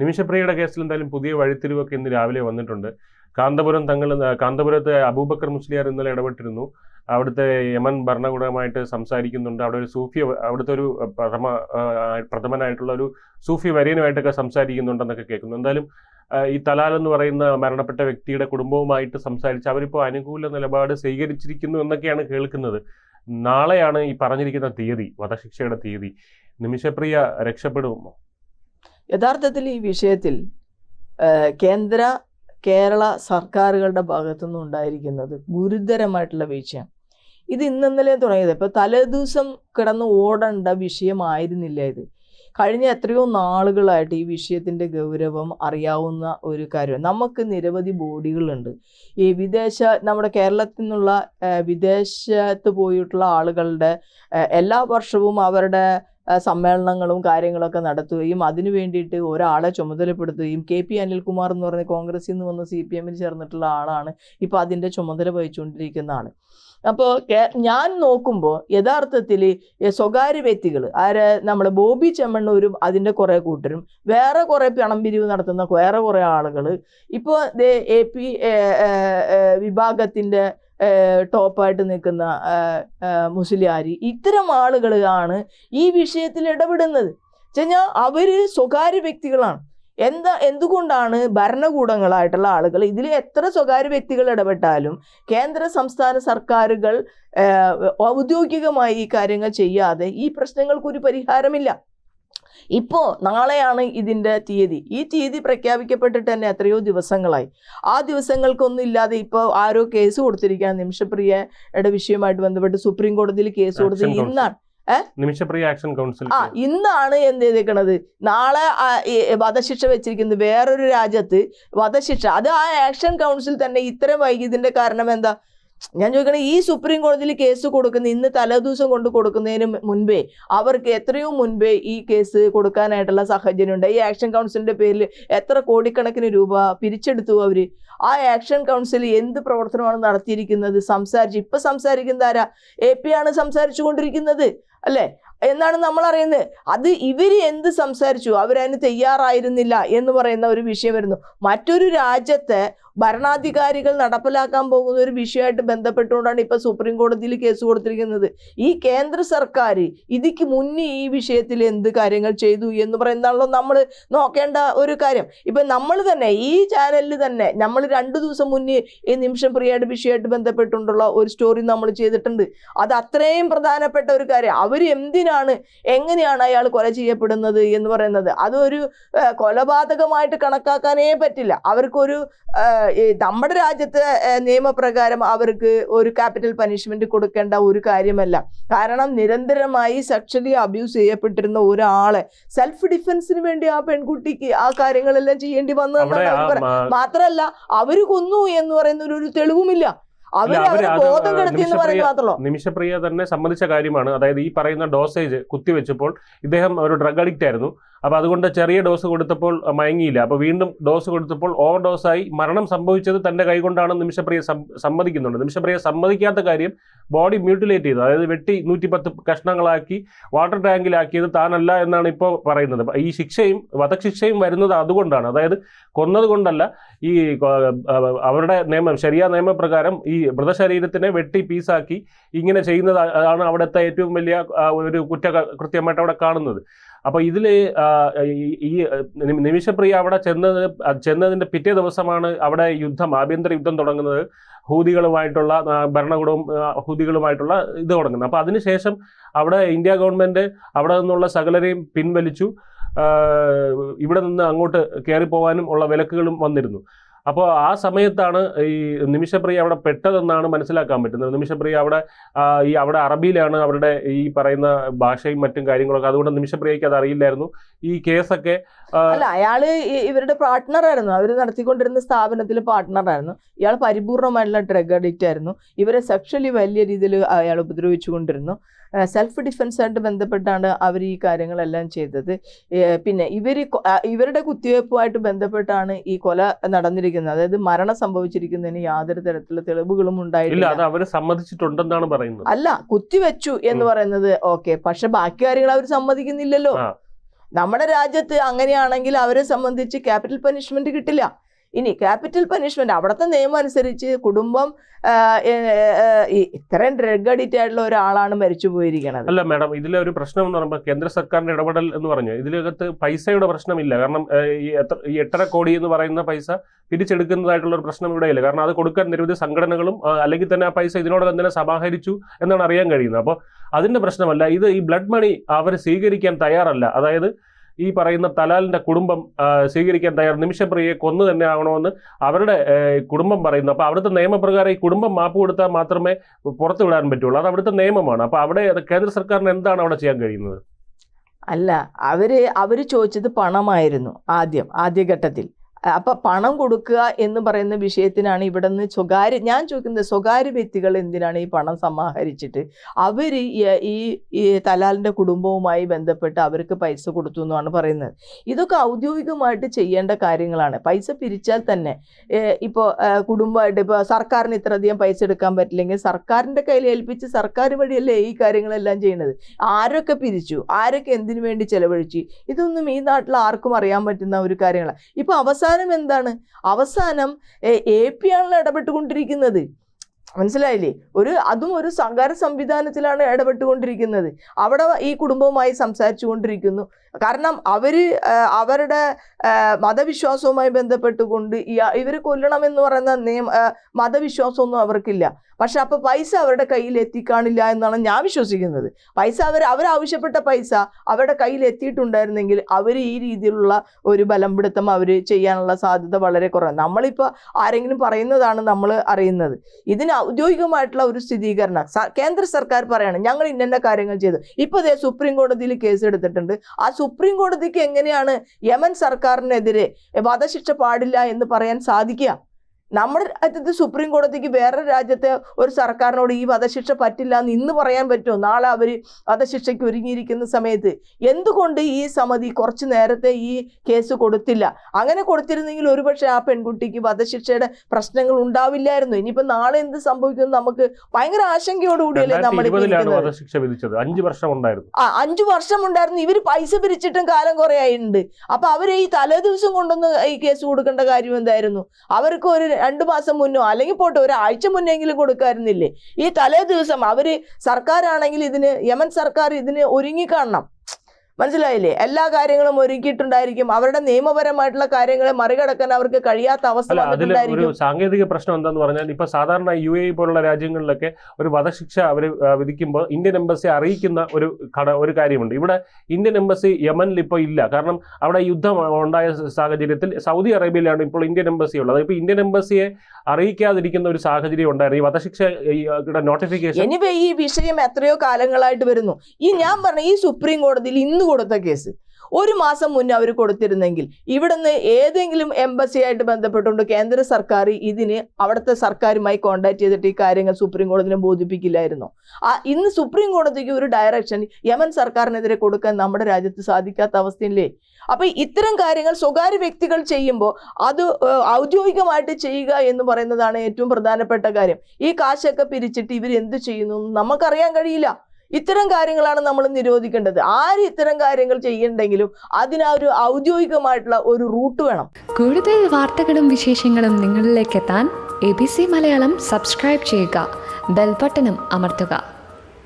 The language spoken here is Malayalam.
നിമിഷപ്രിയയുടെ കേസിൽ എന്തായാലും പുതിയ വഴിത്തിരിവൊക്കെ ഇന്ന് രാവിലെ വന്നിട്ടുണ്ട്. കാന്തപുരം തങ്ങൾ കാന്തപുരത്തെ അബൂബക്കർ മുസ്ലിയാർ ഇന്നലെ ഇടപെട്ടിരുന്നു. അവിടുത്തെ യമൻ ഭരണകൂടമായിട്ട് സംസാരിക്കുന്നുണ്ട്. അവിടെ ഒരു സൂഫി അവിടുത്തെ ഒരു പ്രഥമ പ്രഥമനായിട്ടുള്ള ഒരു സൂഫി വര്യനുമായിട്ടൊക്കെ സംസാരിക്കുന്നുണ്ടെന്നൊക്കെ കേൾക്കുന്നു. എന്തായാലും ഈ തലാൽ എന്ന് പറയുന്ന മരണപ്പെട്ട വ്യക്തിയുടെ കുടുംബവുമായിട്ട് സംസാരിച്ച് അവരിപ്പോൾ അനുകൂല നിലപാട് സ്വീകരിച്ചിരിക്കുന്നു എന്നൊക്കെയാണ് കേൾക്കുന്നത്. നാളെയാണ് ഈ പറഞ്ഞിരിക്കുന്ന തീയതി വധശിക്ഷയുടെ തീയതി. നിമിഷപ്രിയ രക്ഷപ്പെടുമോ? യഥാർത്ഥത്തിൽ ഈ വിഷയത്തിൽ കേന്ദ്ര കേരള സർക്കാരുകളുടെ ഭാഗത്തുനിന്ന് ഉണ്ടായിരിക്കുന്നത് ഗുരുതരമായിട്ടുള്ള വീഴ്ചയാണ്. ഇത് ഇന്നലെ തുടങ്ങിയത്. ഇപ്പോൾ തലേദിവസം കിടന്ന് ഓടേണ്ട വിഷയമായിരുന്നില്ല ഇത്. കഴിഞ്ഞ എത്രയോ നാളുകളായിട്ട് ഈ വിഷയത്തിന്റെ ഗൗരവം അറിയാവുന്ന ഒരു കാര്യം നമുക്ക് നിരവധി ബോഡികളുണ്ട്. ഈ വിദേശ നമ്മുടെ കേരളത്തിൽ നിന്നുള്ള വിദേശത്ത് പോയിട്ടുള്ള ആളുകളുടെ എല്ലാ വർഷവും അവരുടെ സമ്മേളനങ്ങളും കാര്യങ്ങളൊക്കെ നടത്തുകയും അതിനു വേണ്ടിയിട്ട് ഒരാളെ ചുമതലപ്പെടുത്തുകയും കെ പി അനിൽകുമാർ എന്ന് പറഞ്ഞ കോൺഗ്രസിൽ നിന്ന് വന്ന് സി പി എമ്മിൽ ചേർന്നിട്ടുള്ള ആളാണ് ഇപ്പോൾ അതിന്റെ ചുമതല വഹിച്ചുകൊണ്ടിരിക്കുന്ന ആൾ അപ്പോൾ ഞാൻ നോക്കുമ്പോൾ യഥാർത്ഥത്തിൽ സ്വകാര്യ വ്യക്തികൾ ആര് നമ്മുടെ ബോബി ചെമ്മണ്ണൂരും അതിന്റെ കുറേ കൂട്ടരും വേറെ കുറേ പണം പിരിവ് നടത്തുന്ന വേറെ കുറേ ആളുകൾ ഇപ്പോൾ എ പി വിഭാഗത്തിന്റെ ടോപ്പായിട്ട് നിൽക്കുന്ന മുസ്ലിയാരി ഇത്തരം ആളുകളാണ് ഈ വിഷയത്തിൽ ഇടപെടുന്നത്. വെച്ചുകഴിഞ്ഞാൽ അവർ സ്വകാര്യ വ്യക്തികളാണ്. എന്താ എന്തുകൊണ്ടാണ് ഭരണകൂടങ്ങളായിട്ടുള്ള ആളുകൾ ഇതിൽ എത്ര സ്വകാര്യ വ്യക്തികൾ ഇടപെട്ടാലും കേന്ദ്ര സംസ്ഥാന സർക്കാരുകൾ ഔദ്യോഗികമായി ഈ കാര്യങ്ങൾ ചെയ്യാതെ ഈ പ്രശ്നങ്ങൾക്കൊരു പരിഹാരമില്ല. ഇപ്പോൾ നാളെയാണ് ഇതിന്റെ തീയതി. ഈ തീയതി പ്രഖ്യാപിക്കപ്പെട്ടിട്ട് തന്നെ എത്രയോ ദിവസങ്ങളായി. ആ ദിവസങ്ങൾക്കൊന്നും ഇല്ലാതെ ഇപ്പോൾ ആരോ കേസ് കൊടുത്തിരിക്കുകയാണ്. നിമിഷപ്രിയയുടെ വിഷയമായിട്ട് ബന്ധപ്പെട്ട് സുപ്രീം കോടതിയിൽ കേസ് കൊടുത്തത് ഇന്നാണ്. നിമിഷപ്രിയ ആക്ഷൻ കൗൺസിൽ ആ ഇന്നാണ് എന്ത് ചെയ്തേക്കണത്? നാളെ വധശിക്ഷ വെച്ചിരിക്കുന്നത് വേറൊരു രാജ്യത്ത് വധശിക്ഷ. അത് ആ ആക്ഷൻ കൗൺസിൽ തന്നെ ഇത്രയും വൈകിയതിന്റെ കാരണം എന്താ? ഞാൻ ചോദിക്കണേ ഈ സുപ്രീം കോടതിയിൽ കേസ് കൊടുക്കുന്ന ഇന്ന് തലേദിവസം കൊണ്ട് കൊടുക്കുന്നതിന് മുൻപേ അവർക്ക് എത്രയോ മുൻപേ ഈ കേസ് കൊടുക്കാനായിട്ടുള്ള സാഹചര്യം ഉണ്ട് ഈ ആക്ഷൻ കൗൺസിലിന്റെ പേരിൽ എത്ര കോടിക്കണക്കിന് രൂപ പിരിച്ചെടുത്തു അവർ ആ ആക്ഷൻ കൗൺസിൽ എന്ത് പ്രവർത്തനമാണ് നടത്തിയിരിക്കുന്നത്? സംസാരിച്ച് ഇപ്പൊ സംസാരിക്കുന്ന ആരാ? എ പി ആണ് സംസാരിച്ചു കൊണ്ടിരിക്കുന്നത് അല്ലേ? എന്നാണ് നമ്മൾ അറിയുന്നത്. അത് ഇവർ എന്ത് സംസാരിച്ചു? അവരതിന് തയ്യാറായിരുന്നില്ല എന്ന് പറയുന്ന ഒരു വിഷയം വരുന്നു. മറ്റൊരു രാജ്യത്തെ ഭരണാധികാരികൾ നടപ്പിലാക്കാൻ പോകുന്ന ഒരു വിഷയമായിട്ട് ബന്ധപ്പെട്ടുകൊണ്ടാണ് ഇപ്പോൾ സുപ്രീം കോടതിയിൽ കേസ് കൊടുത്തിരിക്കുന്നത്. ഈ കേന്ദ്ര സർക്കാർ ഇതിക്ക് മുന്നേ ഈ വിഷയത്തിൽ എന്ത് കാര്യങ്ങൾ ചെയ്തു എന്ന് പറയുന്നതാണല്ലോ നമ്മൾ നോക്കേണ്ട ഒരു കാര്യം. ഇപ്പം നമ്മൾ തന്നെ ഈ ചാനലിൽ തന്നെ നമ്മൾ രണ്ട് ദിവസം മുന്നേ ഈ നിമിഷം പ്രിയയുടെ വിഷയമായിട്ട് ബന്ധപ്പെട്ടുകൊണ്ടുള്ള ഒരു സ്റ്റോറി നമ്മൾ ചെയ്തിട്ടുണ്ട്. അത് അത്രയും പ്രധാനപ്പെട്ട ഒരു കാര്യം. അവർ എന്തിനാണ് എങ്ങനെയാണ് അയാൾ കൊല ചെയ്യപ്പെടുന്നത് എന്ന് പറയുന്നത്? അതൊരു കൊലപാതകമായിട്ട് കണക്കാക്കാനേ പറ്റില്ല. അവർക്കൊരു നമ്മുടെ രാജ്യത്തെ നിയമപ്രകാരം അവർക്ക് ഒരു ക്യാപിറ്റൽ പനിഷ്മെന്റ് കൊടുക്കേണ്ട ഒരു കാര്യമല്ല. കാരണം നിരന്തരമായി സെക്ഷലി അബ്യൂസ് ചെയ്യപ്പെട്ടിരുന്ന ഒരാളെ സെൽഫ് ഡിഫൻസിന് വേണ്ടി ആ പെൺകുട്ടിക്ക് ആ കാര്യങ്ങളെല്ലാം ചെയ്യേണ്ടി വന്നു വന്നതെന്നാണ് മാത്രല്ല അവർ കൊന്നു എന്ന് പറയുന്ന ഒരു- തെളിവുമില്ല. നിമിഷപ്രിയ- നിമിഷപ്രിയ തന്നെ സമ്മതിച്ച കാര്യമാണ്. അതായത് ഈ പറയുന്ന ഡോസേജ് കുത്തിവെച്ചപ്പോൾ ഇദ്ദേഹം ഒരു ഡ്രഗ് അഡിക്റ്റ് ആയിരുന്നു. അപ്പൊ അതുകൊണ്ട് ചെറിയ ഡോസ് കൊടുത്തപ്പോൾ മയങ്ങിയില്ല. അപ്പോൾ വീണ്ടും ഡോസ് കൊടുത്തപ്പോൾ ഓവർ ഡോസായി മരണം സംഭവിച്ചത് തന്റെ കൈകൊണ്ടാണ് നിമിഷപ്രിയ സമ്മതിക്കുന്നുണ്ട്. നിമിഷപ്രിയ സമ്മതിക്കാത്ത കാര്യം ബോഡി മ്യൂട്ടിലേറ്റ് ചെയ്തത് അതായത് വെട്ടി നൂറ്റിപ്പത്ത് കഷ്ണങ്ങളാക്കി വാട്ടർ ടാങ്കിലാക്കിയത് താനല്ല എന്നാണ് ഇപ്പോൾ പറയുന്നത്. ഈ ശിക്ഷയും വധശിക്ഷയും വരുന്നത് അതുകൊണ്ടാണ്. അതായത് കൊന്നതുകൊണ്ടല്ല ഈ അവരുടെ നിയമം ശരിയായ നിയമപ്രകാരം ഈ മൃതശരീരത്തിനെ വെട്ടി പീസാക്കി ഇങ്ങനെ ചെയ്യുന്നത് ആണ് അവിടുത്തെ ഏറ്റവും വലിയ ഒരു കുറ്റ കൃത്യമായിട്ട് അവിടെ കാണുന്നത്. അപ്പോൾ ഇതിൽ ഈ നിമിഷപ്രിയ അവിടെ ചെന്നത് ചെന്നതിന്റെ പിറ്റേ ദിവസമാണ് അവിടെ യുദ്ധം ആഭ്യന്തര യുദ്ധം തുടങ്ങുന്നത്. ഹൂതികളുമായിട്ടുള്ള ഭരണകൂടവും ഹൂതികളുമായിട്ടുള്ള ഇത് തുടങ്ങുന്നത് അപ്പോൾ അതിനുശേഷം അവിടെ ഇന്ത്യ ഗവൺമെന്റ് അവിടെ നിന്നുള്ള സകലരെയും പിൻവലിച്ചു. ഇവിടെ നിന്ന് അങ്ങോട്ട് കയറി പോകാനും ഉള്ള വിലക്കുകളും വന്നിരുന്നു. അപ്പോൾ ആ സമയത്താണ് ഈ നിമിഷപ്രിയ അവിടെ പെട്ടതെന്നാണ് മനസ്സിലാക്കാൻ പറ്റുന്നത്. നിമിഷപ്രിയ അവിടെ ഈ അവിടെ അറബിയിലാണ് അവരുടെ ഈ പറയുന്ന ഭാഷയും മറ്റും കാര്യങ്ങളൊക്കെ. അതുകൊണ്ട് നിമിഷപ്രിയയ്ക്ക് അത് അറിയില്ലായിരുന്നു. ഈ കേസൊക്കെ അല്ല അയാൾ ഇവരുടെ പാർട്ട്ണർ ആയിരുന്നു. അവർ നടത്തിക്കൊണ്ടിരുന്ന സ്ഥാപനത്തിൽ പാർട്ട്ണർ ആയിരുന്നു. ഇയാൾ പരിപൂർണമായിട്ടുള്ള ഡ്രഗ് അഡിക്റ്റ് ആയിരുന്നു. ഇവരെ സെക്ഷലി വലിയ രീതിയിൽ അയാൾ ഉപദ്രവിച്ചുകൊണ്ടിരുന്നു. സെൽഫ് ഡിഫൻസ് ആയിട്ട് ബന്ധപ്പെട്ടാണ് അവർ ഈ കാര്യങ്ങളെല്ലാം ചെയ്തത്. പിന്നെ ഇവർ ഇവരുടെ കുത്തിവയ്പ്പുമായിട്ട് ബന്ധപ്പെട്ടാണ് ഈ കൊല നടന്നിരിക്കുന്നത്. അതായത് മരണം സംഭവിച്ചിരിക്കുന്നതിന് യാതൊരു തരത്തിലുള്ള തെളിവുകളും ഉണ്ടായിട്ടില്ല. അത് അവർ സമ്മതിച്ചിട്ടുണ്ടെന്നാണ് പറയുന്നത്. അല്ല കുത്തിവെച്ചു എന്ന് പറയുന്നത് ഓക്കെ. പക്ഷെ ബാക്കി കാര്യങ്ങൾ അവർ സമ്മതിക്കുന്നില്ലല്ലോ. നമ്മുടെ രാജ്യത്ത് അങ്ങനെയാണെങ്കിൽ അവരെ സംബന്ധിച്ച് ക്യാപിറ്റൽ പനിഷ്മെന്റ് കിട്ടില്ല. ഇനി ക്യാപിറ്റൽ പനിഷ്മെന്റ് അവിടുത്തെ നിയമം അനുസരിച്ച് കുടുംബം ഇത്രയും ഡ്രഗ് അഡിക്റ്റ് ആയിട്ടുള്ള ഒരാളാണ് മരിച്ചു പോയിരിക്കുന്നത് അല്ല മാഡം ഇതിലെ ഒരു പ്രശ്നം എന്ന് പറയുമ്പോൾ കേന്ദ്ര സർക്കാരിന്റെ ഇടപെടൽ എന്ന് പറഞ്ഞു ഇതിലകത്ത് പൈസയുടെ പ്രശ്നമില്ല. കാരണം ഈ എട്ടര കോടി എന്ന് പറയുന്ന പൈസ പിരിച്ചെടുക്കുന്നതായിട്ടുള്ള ഒരു പ്രശ്നം ഇവിടെയില്ല. കാരണം അത് കൊടുക്കാൻ നിരവധി സംഘടനകളും അല്ലെങ്കിൽ തന്നെ ആ പൈസ ഇതിനോടകം തന്നെ സമാഹരിച്ചു എന്നാണ് അറിയാൻ കഴിയുന്നത്. അപ്പോൾ അതിന്റെ പ്രശ്നമല്ല ഇത് ഈ ബ്ലഡ് മണി അവർ സ്വീകരിക്കാൻ തയ്യാറല്ല. അതായത് ഈ പറയുന്ന തലാലിന്റെ കുടുംബം സ്വീകരിക്കാൻ തയ്യാർ നിമിഷപ്രിയയെ കൊന്നു തന്നെ ആകണമെന്ന് അവരുടെ കുടുംബം പറയുന്നു. അപ്പോൾ അവിടുത്തെ നിയമപ്രകാരം ഈ കുടുംബം മാപ്പ് കൊടുത്താൽ മാത്രമേ പുറത്തു വിടാൻ പറ്റുള്ളൂ. അത് അവിടുത്തെ നിയമമാണ്. അപ്പോൾ അവിടെ കേന്ദ്ര സർക്കാരിന് എന്താണ് അവിടെ ചെയ്യാൻ കഴിയുന്നത്? അല്ല അവർ അവർ ചോദിച്ചത് പണമായിരുന്നു ആദ്യം ആദ്യഘട്ടത്തിൽ. അപ്പൊ പണം കൊടുക്കുക എന്ന് പറയുന്ന വിഷയത്തിനാണ് ഇവിടെ നിന്ന് സ്വകാര്യ ഞാൻ ചോദിക്കുന്നത് സ്വകാര്യ വ്യക്തികൾ എന്തിനാണ് ഈ പണം സമാഹരിച്ചിട്ട്? അവർ ഈ- ഈ കുടുംബവുമായി ബന്ധപ്പെട്ട് അവർക്ക് പൈസ കൊടുത്തു എന്നാണ് പറയുന്നത്. ഇതൊക്കെ ഔദ്യോഗികമായിട്ട് ചെയ്യേണ്ട കാര്യങ്ങളാണ്. പൈസ പിരിച്ചാൽ തന്നെ ഇപ്പോൾ കുടുംബമായിട്ട് ഇപ്പൊ സർക്കാരിന് ഇത്രയധികം പൈസ എടുക്കാൻ പറ്റില്ലെങ്കിൽ സർക്കാരിന്റെ കയ്യിൽ ഏൽപ്പിച്ച് സർക്കാർ വഴിയല്ലേ ഈ കാര്യങ്ങളെല്ലാം ചെയ്യുന്നത് ആരൊക്കെ പിരിച്ചു? ആരൊക്കെ എന്തിനു വേണ്ടി ചെലവഴിച്ചു? ഇതൊന്നും ഈ നാട്ടിൽ ആർക്കും അറിയാൻ പറ്റുന്ന ഒരു കാര്യങ്ങളാണ് ഇപ്പൊ അവസാനം എന്താണ്? അവസാനം എ പി ആണല്ലോ ഇടപെട്ടുകൊണ്ടിരിക്കുന്നത്. മനസ്സിലായില്ലേ? ഒരു അതും ഒരു സഹകാര സംവിധാനത്തിലാണ് ഇടപെട്ടുകൊണ്ടിരിക്കുന്നത്. അവിടെ ഈ കുടുംബവുമായി സംസാരിച്ചു കൊണ്ടിരിക്കുന്നു കാരണം അവർ അവരുടെ മതവിശ്വാസവുമായി ബന്ധപ്പെട്ടുകൊണ്ട് ഇവർ കൊല്ലണം കൊല്ലണമെന്ന് പറയുന്ന നിയമ മതവിശ്വാസമൊന്നും അവർക്കില്ല. പക്ഷെ അപ്പോൾ പൈസ അവരുടെ കയ്യിൽ എത്തിക്കാണില്ല എന്നാണ് ഞാൻ വിശ്വസിക്കുന്നത്. പൈസ അവർ അവരാവശ്യപ്പെട്ട പൈസ അവരുടെ കയ്യിൽ എത്തിയിട്ടുണ്ടായിരുന്നെങ്കിൽ അവർ ഈ രീതിയിലുള്ള ഒരു ബലം പിടുത്തം അവർ ചെയ്യാനുള്ള സാധ്യത വളരെ കുറവാണ്. നമ്മളിപ്പോൾ ആരെങ്കിലും പറയുന്നതാണ് നമ്മൾ അറിയുന്നത്. ഇതിന് ഔദ്യോഗികമായിട്ടുള്ള ഒരു സ്ഥിരീകരണം. കേന്ദ്ര സർക്കാർ പറയണം ഞങ്ങൾ ഇന്ന കാര്യങ്ങൾ ചെയ്തു. ഇപ്പോൾ ഇതേ സുപ്രീം കോടതിയിൽ കേസ് എടുത്തിട്ടുണ്ട്. ആ സുപ്രീം കോടതിക്ക് എങ്ങനെയാണ് യമൻ സർക്കാരിനെതിരെ വധശിക്ഷ പാടില്ല എന്ന് പറയാൻ സാധിക്കുക? നമ്മുടെ രാജ്യത്ത് സുപ്രീം കോടതിക്ക് വേറെ രാജ്യത്തെ ഒരു സർക്കാരിനോട് ഈ വധശിക്ഷ പറ്റില്ല എന്ന് ഇന്ന് പറയാൻ പറ്റുമോ? നാളെ അവർ വധശിക്ഷയ്ക്ക് ഒരുങ്ങിയിരിക്കുന്ന സമയത്ത്. എന്തുകൊണ്ട് ഈ സമിതി കുറച്ച് നേരത്തെ ഈ കേസ് കൊടുത്തില്ല? അങ്ങനെ കൊടുത്തിരുന്നെങ്കിൽ ഒരുപക്ഷെ ആ പെൺകുട്ടിക്ക് വധശിക്ഷയുടെ പ്രശ്നങ്ങൾ ഉണ്ടാവില്ലായിരുന്നു. ഇനിയിപ്പോൾ നാളെ എന്ത് സംഭവിക്കും നമുക്ക് ഭയങ്കര ആശങ്കയോടുകൂടിയല്ലേ നമ്മൾ വധശിക്ഷ വിധിച്ചത്. അഞ്ചു വർഷം ഉണ്ടായിരുന്നു ആ അഞ്ചു വർഷം ഉണ്ടായിരുന്നു ഇവർ പൈസ പിരിച്ചിട്ടും കാലം കുറേ ആയിട്ടുണ്ട്. അപ്പൊ അവർ ഈ തലേ ദിവസം കൊണ്ടൊന്ന് ഈ കേസ് കൊടുക്കേണ്ട കാര്യം എന്തായിരുന്നു? അവർക്ക് ഒരു രണ്ടു മാസം മുന്നോ അല്ലെങ്കിൽ പോട്ടെ ഒരാഴ്ച മുന്നെങ്കിലും കൊടുക്കായിരുന്നില്ലേ? ഈ തലേ ദിവസം അവർ സർക്കാരാണെങ്കിൽ ഇതിന് യമൻ സർക്കാർ ഇതിന് ഒരുങ്ങിക്കാണണം മനസ്സിലായില്ലേ? എല്ലാ കാര്യങ്ങളും ഒരുക്കിയിട്ടുണ്ടായിരിക്കും. അവരുടെ നിയമപരമായിട്ടുള്ള കാര്യങ്ങളെ മറികടക്കാൻ അവർക്ക് കഴിയാത്ത അവസ്ഥ ഒരു സാങ്കേതിക പ്രശ്നം എന്താന്ന് പറഞ്ഞാൽ ഇപ്പൊ സാധാരണ യു എ പോലുള്ള രാജ്യങ്ങളിലൊക്കെ ഒരു വധശിക്ഷ അവർ വിധിക്കുമ്പോൾ ഇന്ത്യൻ എംബസി അറിയിക്കുന്ന ഒരു ഘട ഒരു കാര്യമുണ്ട്. ഇവിടെ ഇന്ത്യൻ എംബസി യമനിൽ ഇപ്പോൾ ഇല്ല. കാരണം അവിടെ യുദ്ധം ഉണ്ടായ സാഹചര്യത്തിൽ സൗദി അറേബ്യയിലാണ് ഇപ്പോൾ ഇന്ത്യൻ എംബസി ഉള്ളത് ഇപ്പോൾ ഇന്ത്യൻ എംബസിയെ അറിയിക്കാതിരിക്കുന്ന ഒരു സാഹചര്യം ഉണ്ടായിരുന്നു. ഈ വധശിക്ഷ നോട്ടിഫിക്കേഷൻ എനിവേ ഈ വിഷയം എത്രയോ കാലങ്ങളായിട്ട് വരുന്നു. ഈ ഞാൻ പറഞ്ഞ ഈ സുപ്രീം കോടതിയിൽ ഇന്ന് കൊടുത്ത കേസ്. ഒരു മാസം മുന്നേ അവർ കൊടുത്തിരുന്നെങ്കിൽ ഇവിടുന്ന് ഏതെങ്കിലും എംബസിയായിട്ട് ബന്ധപ്പെട്ടുകൊണ്ട് കേന്ദ്ര സർക്കാർ ഇതിന് അവിടുത്തെ സർക്കാരുമായി കോണ്ടാക്ട് ചെയ്തിട്ട് ഈ കാര്യങ്ങൾ സുപ്രീം കോടതിനെ ബോധിപ്പിക്കില്ലായിരുന്നോ. ആ ഇന്ന് സുപ്രീം കോടതിക്ക് ഒരു ഡയറക്ഷൻ യമൻ സർക്കാരിനെതിരെ കൊടുക്കാൻ നമ്മുടെ രാജ്യത്ത് സാധിക്കാത്ത അവസ്ഥയില്ലേ? അപ്പൊ ഇത്തരം കാര്യങ്ങൾ സ്വകാര്യ വ്യക്തികൾ ചെയ്യുമ്പോൾ അത് ഔദ്യോഗികമായിട്ട് ചെയ്യുക എന്ന് പറയുന്നതാണ് ഏറ്റവും പ്രധാനപ്പെട്ട കാര്യം. ഈ കാശൊക്കെ പിരിച്ചിട്ട് ഇവർ എന്ത് ചെയ്യുന്നു? നമുക്കറിയാൻ കഴിയില്ല. ഇത്തരം കാര്യങ്ങളാണ് നമ്മൾ നിരോധിക്കേണ്ടത്. ആര് ഇത്തരം കാര്യങ്ങൾ ചെയ്യണ്ടെങ്കിലും അതിനാ ഒരു ഔദ്യോഗികമായിട്ടുള്ള ഒരു റൂട്ട് വേണം. കൂടുതൽ വാർത്തകളും വിശേഷങ്ങളും നിങ്ങളിലേക്ക് എത്താൻ A B C Malayalam subscribe ചെയ്യുക. ബെൽബട്ടനും അമർത്തുക.